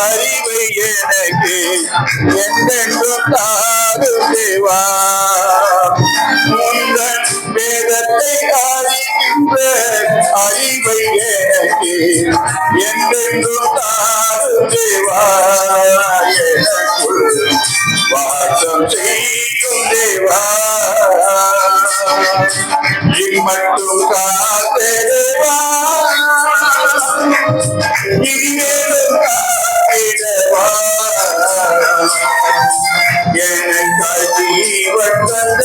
அறிவை எனக்கு என்றென்றும் தாரும் தேவா. வேதத்தை எனக்கு என்றென்றும் தாரும் தேவா எனக்குள் வாசம் செய்யும் தேவா. இம்மட்டும் காத்தேவா இனிமேலும் காத்திடவா எனக்காய் ஜீவன் தந்த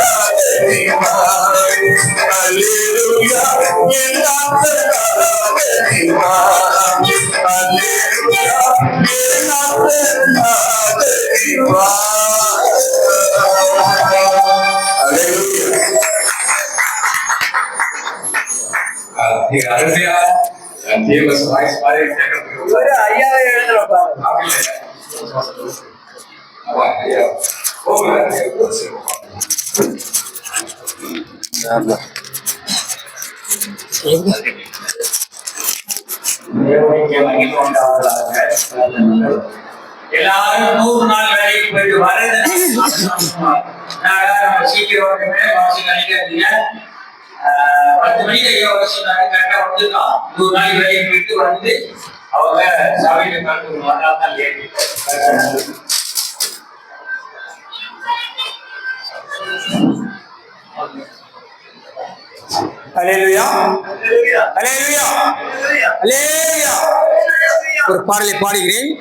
ಈಗ ಅದನ್ನೇ ದೇವ ಸ್ಮಾರಿ ಸ್ಮಾರಿ ಅಯ್ಯ ಹೇಳಿದ್ರಪ್ಪ ಆಮೇಲೆ ಅವ ಅಯ್ಯ எல்லாரும் நூறு நாள் வேலைக்கு போயிட்டு வரது சீக்கிரம் பத்து மணிக்கு ஐயோ கரெக்டா வந்துட்டோம் நூறு நாள் வேலைக்கு போயிட்டு வந்து அவங்க சாமியில கலந்து வந்தால் தான் ஒரு பாடலை பாடுகிறேன்.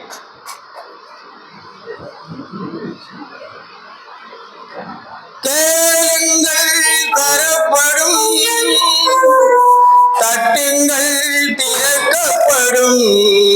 கேளுங்கள் தரப்படும். தட்டுங்கள் திறக்கப்படும்.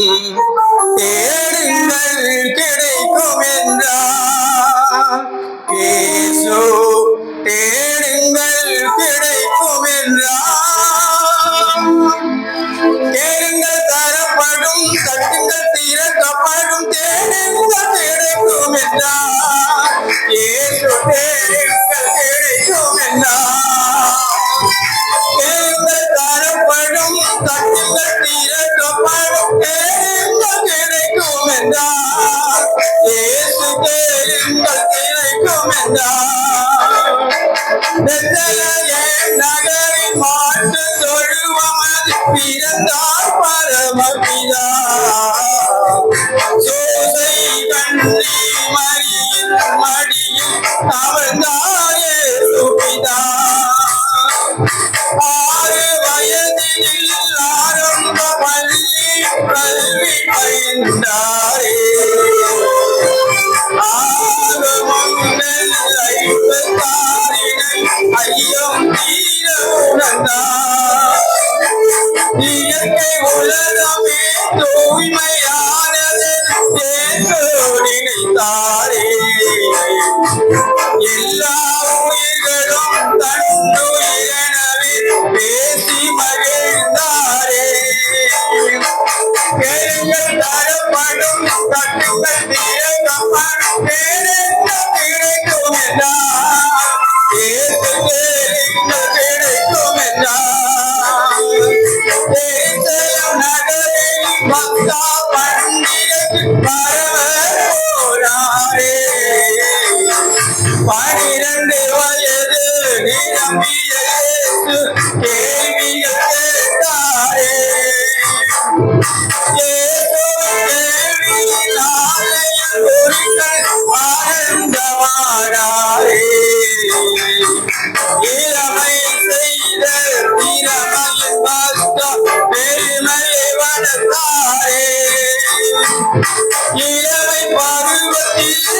Yeah.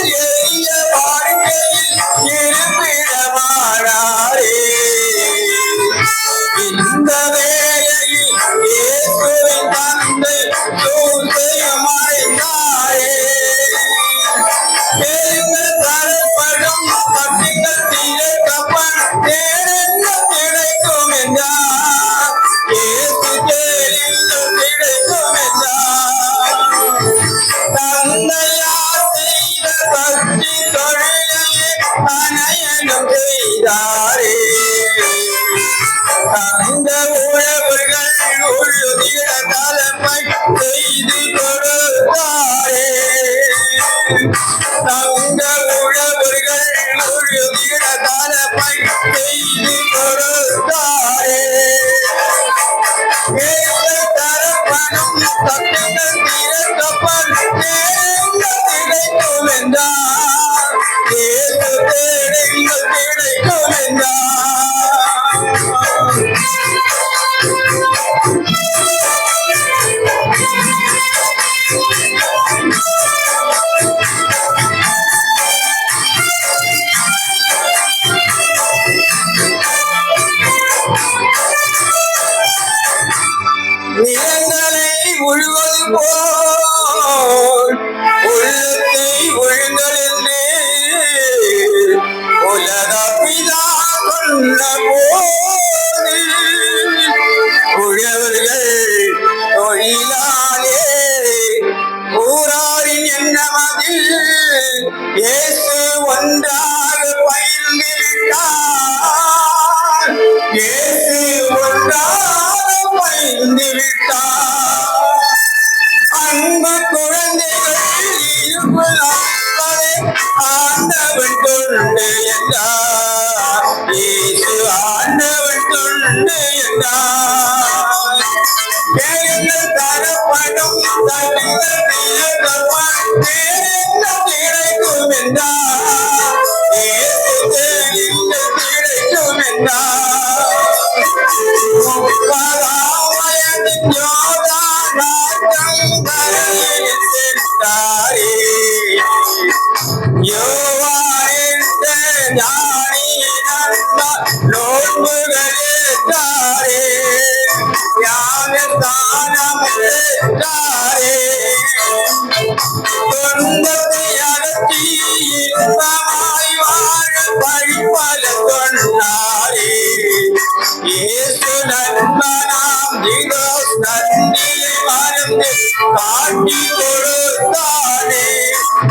தங்க உழவர்கள் ஒரு வீரதளப்பை செய்து கொடுத்தாரே தரப்பனும் சட்டங்கள் திறக்கப்பன் கிடைக்கும் என்றார் தேடு தேடுங்கள் கிடைக்கும் என்றார். துண்டு என்றார் கேளுங்கள் தரப்படும் தட்டுங்கள் திறக்கப்படும் வேறென்ன கிடைக்கும் என்றார் இன்பமாய் வாழ வழிபல சொன்னாரே இயேசு நண்பனாம் இதோ நன்றியை மறந்து காட்டி கொடுத்தானே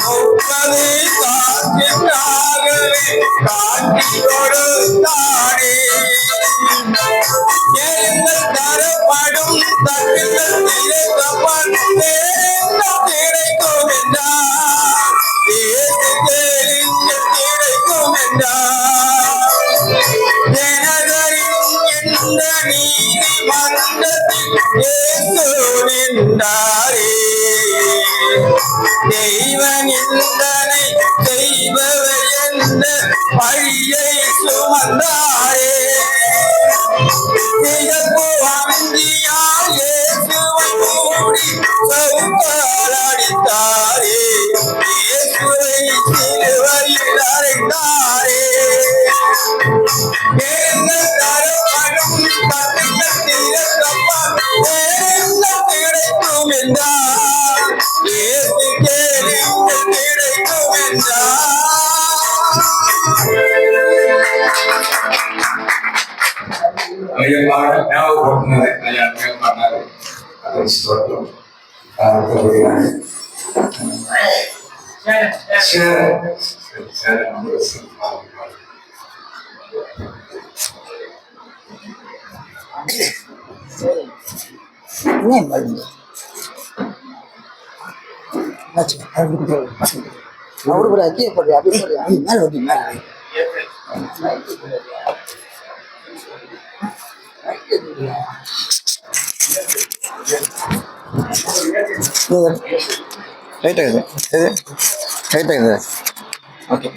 முப்பது காற்றினாகவே காட்டி கொடுத்தானே எங்கள் தரப்படும் தட்டுகள் சுமந்தாரே சிகப்பு வந்தியால் இயேசுவை மூடி சவுக்கால் அடித்தாரே. இயேசுவை சிலுவையில் അയ്യപ്പാട് ഞാൻ ഓടുന്നത് അയാൾക്ക് പറഞ്ഞത് അത് ഇഷ്ടപ്പെട്ടു താല്പര്യമാണ് ಅವರು ಬರೀ ಅಕ್ಕಿ ಕೊಡ್ರಿ ಅಭಿಪ್ರಾಯ ಮೇಲೆ ಹೋಗಿ ಮೇಲೆ ಲೈಟ್ ಆಗಿದೆ ಇದೆ ಲೈಟ್ ಆಗಿದೆ ಓಕೆ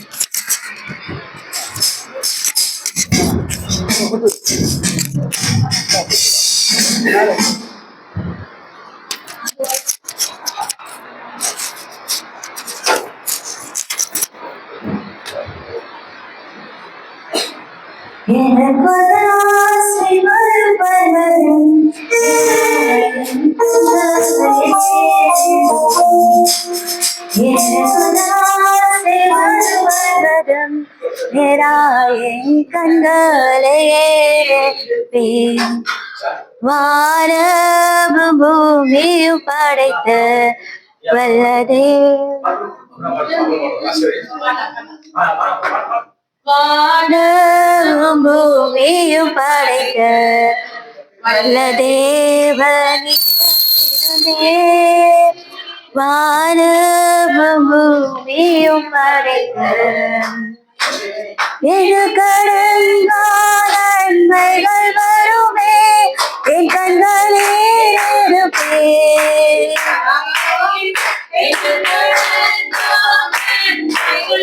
In the Kudalas, கண்களையே வானமும் பூமியும் படைத்த வல்லதே வானமும் பூமியும் படைத்த வல்ல தேவனே வானமும் பூமியும் படைத்த எது கடந்தால் நன்மைகள் வருமே என் கண்களே இருப்பே எனக்கு தாசை ஒரு